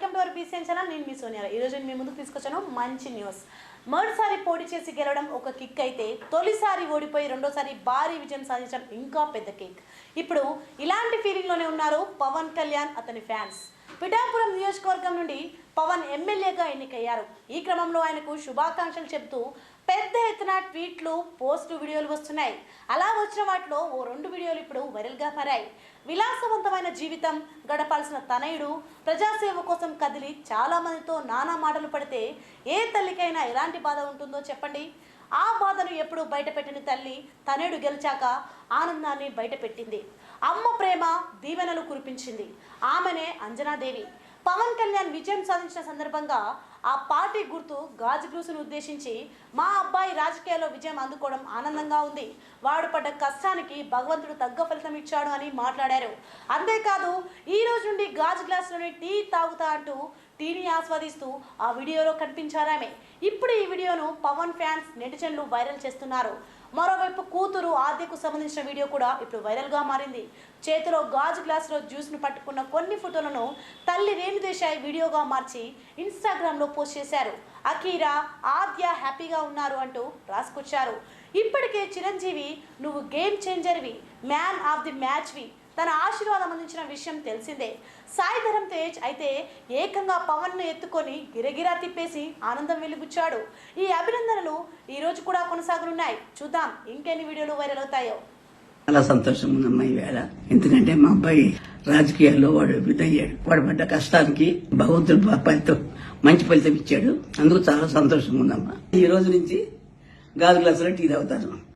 BCN channel. నేను మీ సోనియా. ఈరోజు నేను మీ ముందుకు తీసుకొచ్చాను మంచి న్యూస్. మొదటిసారి పోటీ చేసి గెలవడం ఒక కిక్ అయితే తొలిసారి ఓడిపోయి రెండోసారి భారీ విజయం సాధించడం ఇంకా పెద్ద కిక్ ఇప్పుడు ఇలాంటి ఫీలింగ్లోనే ఉన్నారు పవన్ కళ్యాణ్ అతని ఫ్యాన్స్ పిఠాపురం నియోజకవర్గం నుండి పవన్ ఎమ్మెల్యేగా ఎన్నికయ్యారు. ఈ క్రమంలో ఆయనకు శుభాకాంక్షలు చెబుతూ పెద్ద ట్వీట్లు పోస్ట్ వీడియోలు వస్తున్నాయి. అలా వచ్చిన వాటిలో ఓ రెండు వీడియోలు ఇప్పుడు వైరల్గా మారాయి. విలాసవంతమైన జీవితం గడపాల్సిన తనయుడు ప్రజాసేవ కోసం కదిలి చాలా మందితో నానా మాటలు పడితే ఏ తల్లికైనా ఎలాంటి బాధ ఉంటుందో చెప్పండి. ఆ బాధను ఎప్పుడు బయటపెట్టిన తల్లి తనయుడు గెలిచాక ఆనందాన్ని బయటపెట్టింది. అమ్మ ప్రేమ దీవెనలు కురిపించింది. ఆమెనే అంజనాదేవి. పవన్ కళ్యాణ్ విజయం సాధించిన సందర్భంగా ఆ పార్టీ గుర్తు గాజు గ్లూసును ఉద్దేశించి మా అబ్బాయి రాజకీయాల్లో విజయం అందుకోవడం ఆనందంగా ఉంది. వాడు పడ్డ కష్టానికి భగవంతుడు తగ్గ ఫలితం ఇచ్చాడు అని మాట్లాడారు. అంతేకాదు ఈ రోజు నుండి గాజు గ్లాసులోని టీ తాగుతా అంటూ టీని ఆస్వాదిస్తూ ఆ వీడియోలో కనిపించారామె ఇప్పుడు ఈ వీడియోను పవన్ ఫ్యాన్స్ నెటిజన్లు వైరల్ చేస్తున్నారు. మరోవైపు కూతురు ఆద్యకు సంబంధించిన వీడియో కూడా ఇప్పుడు వైరల్గా మారింది. చేతిలో గాజు గ్లాసులో జ్యూస్ను పట్టుకున్న కొన్ని ఫోటోలను తల్లి రేణుదేశాయ్ వీడియోగా మార్చి ఇన్స్టాగ్రామ్లో పోస్ట్ చేశారు. అఖీరా ఆద్య హ్యాపీగా ఉన్నారు అంటూ రాసుకొచ్చారు. ఇప్పటికే చిరంజీవి నువ్వు గేమ్ చేంజర్వి మ్యాన్ ఆఫ్ ది మ్యాచ్వి తన ఆశీర్వాదం అందించిన విషయం తెలిసిందే. సాయి ధరం తేజ్ అయితే ఏకంగా పవన్ను ఎత్తుకొని గిరగిరా తిప్పేసి ఆనందం వెలుగుచ్చాడు ఈ అభినందనలు ఈ రోజు కూడా కొనసాగనున్నాయి. చూద్దాం ఇంకెన్ని వీడియోలు వైరల్ అవుతాయో. చాలా సంతోషం ఉందమ్మా ఈవేళ. ఎందుకంటే మా అబ్బాయి రాజకీయాల్లో వాడు అభివృద్ధి అయ్యాడు వాడు పడ్డ కష్టానికి భగవంతుడు ఫలితం మంచి ఫలితం ఇచ్చాడు. అందుకు చాలా సంతోషంగా ఉందమ్మా. ఈ రోజు నుంచి గాజు గ్లాసులో టీ తాగుతాను